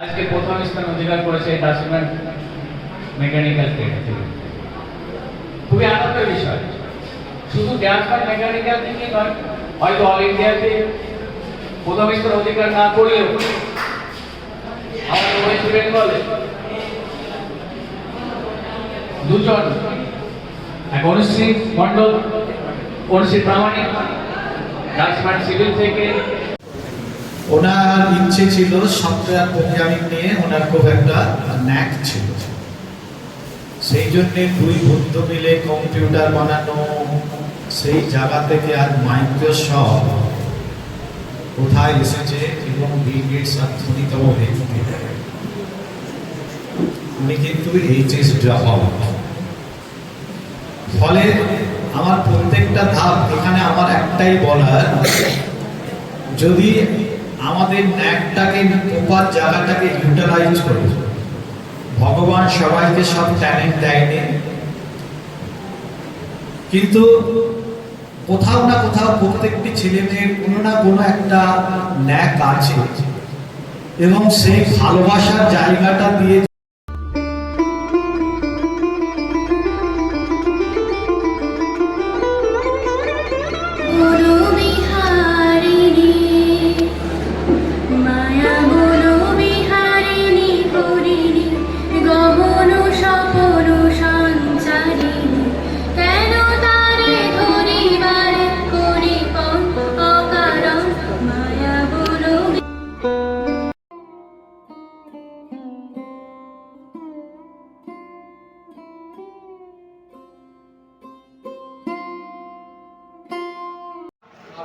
আজকে প্রথম স্থান অধিকার করেছে ডাস্টম্যান মেকানিক্যাল খুবই আনন্দের বিষয়। শুধু ডাস্টম্যান মেকানিক্যাল থেকে নয়, হয়তো অল ইন্ডিয়াতে প্রথম স্থান অধিকার না করলেও আমাদের ওয়েস্ট বেঙ্গলে দুজন এক অনুশ্রী মন্ডল অনুশ্রী প্রামাণিক ডাস্টম্যান সিভিল থেকে ওনার ইচ্ছে ছিল সফটওয়্যার প্রোগ্রামিং নিয়ে ওনার খুব একটা ন্যাক ছিল। সেই জন্যে দুই বন্ধু মিলে কম্পিউটার বানানো, সেই জায়গা থেকে আর মাইক্রোসফট কোথায় এসেছে এবং বিল গেটস আর ধনীতম ব্যক্তি উনি কিন্তু এইচএস ড্রপ ফলে আমার প্রত্যেকটা ধাপ এখানে আমার একটাই বলার, যদি আমাদের ন্যাকটাকে, উপার জায়গাটাকে ইউটিলাইজ করে। ভগবান সবাইকে সব ট্যালেন্ট দেয়নি। কিন্তু কোথাও না কোথাও প্রত্যেকটি ছেলে মেয়ের কোনো না কোনো একটা ন্যাক আছে। এবং সেই ভালোবাসার জায়গাটা দিয়ে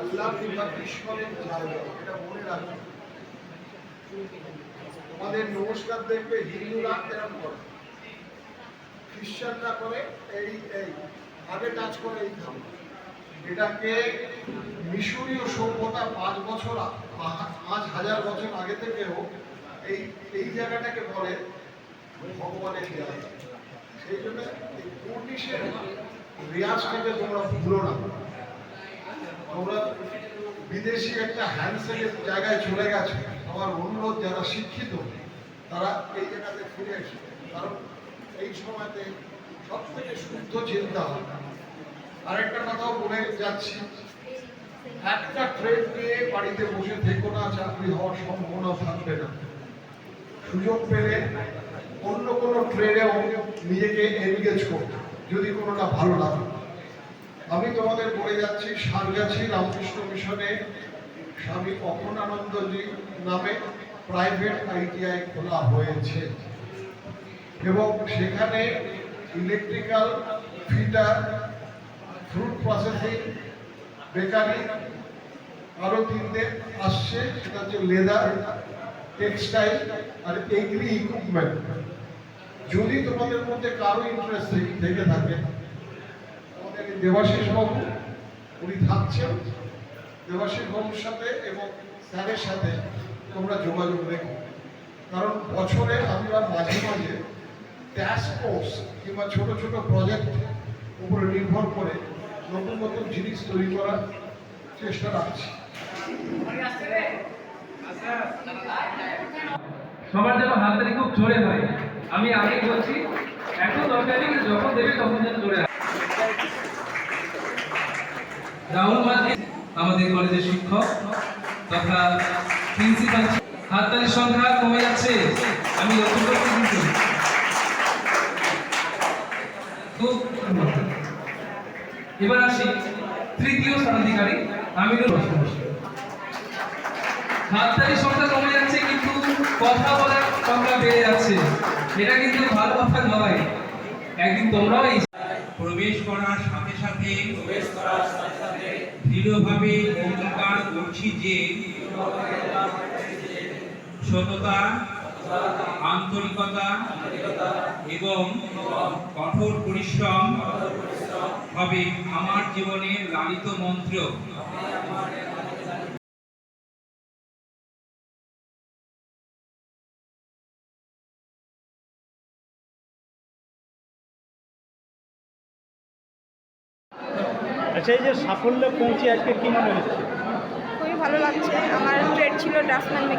আল্লাহ কিংবা কৃষ্ণের জায়গা এটা মনে রাখবে তোমাদের নমস্কার দেখবে হিন্দুরা এরকম করে। খ্রিস্টানরা করে এই এই। আগে টাচ করে এই ধাম এটাকে মিশরীয় সভ্যতা পাঁচ বছর পাঁচ হাজার বছর আগে থেকেও এই এই জায়গাটাকে বলে ভগবানের জায়গা সেই জন্য এই পূর্ণিশের রিয়াজটাকে তোমরা ভুলো না। তোমরা বিদেশি একটা হ্যান্ডসেটের জায়গায় চলে গেছে। আমার অনুরোধ, যারা শিক্ষিত, তারা এই জায়গাতে ফিরে এসে কারণ এই সময়তে সব থেকে শুদ্ধ চিন্তা হয় আরেকটা কথাও বলে যাচ্ছি। একটা ট্রেন নিয়ে বাড়িতে বসে থেকো না, চাকরি হওয়ার সম্ভাবনা থাকবে না। সুযোগ পেলে অন্য কোনো ট্রেডেও নিজেকে এনগেজ করতে। যদি কোনোটা ভালো লাগে। আমি তোমাদের বলে যাচ্ছি, সারগাছি রামকৃষ্ণ মিশনে স্বামী অপনানন্দজি নামে প্রাইভেট আইটিআই খোলা হয়েছে। এবং সেখানে electrical fitter fruit processing bakery আরও তিনটে আসছে, সেটা হচ্ছে লেদার টেক্সটাইল আর এগ্রি ইকুইপমেন্ট যদি তোমাদের মধ্যে কারও ইন্টারেস্ট থেকে থাকে দেবাশিস বাবু, উনি থাকছেন। দেবাশিস বাবুর সাথে এবং স্যারের সাথে তোমরা যোগাযোগ রেখো। কারণ বছরে আমরা মাঝে মাঝে টাস্ক ফোর্স কিংবা ছোট ছোট প্রজেক্ট উপরে নির্ভর করে নতুন নতুন জিনিস তৈরি করার চেষ্টা রাখছি। সবার যেন হাততালি খুব জোরে হয়। আমি আগে বলছি, এত দরকার যখন দেবে তখন যেন জোরে। মাঝি আমাদের কলেজের শিক্ষক, তথা প্রিন্সিপাল হাততালির সংখ্যা কমে যাচ্ছে। আমি লক্ষ্য করছি কিন্তু। খুব এবার আসি তৃতীয় স্থানাধিকারী হোসেন। হাততালির সংখ্যা কমে যাচ্ছে কিন্তু কথা বলার সংখ্যা বেড়ে যাচ্ছে। এটা কিন্তু ভালো কথা নয়। একদিন তোমরাও প্রবেশ করার সাথে সাথে প্রবেশ করার সাথে দৃঢ়ভাবে অঙ্গীকার করছি যে সততা আন্তরিকতা এবং কঠোর পরিশ্রম হবে আমার জীবনের লালিত মন্ত্র। আচ্ছা এই যে সাফল্য পৌঁছে আজকে কি মনে হচ্ছে? খুবই ভালো লাগছে। আমার ট্রেড ছিল ড্রাফটম্যান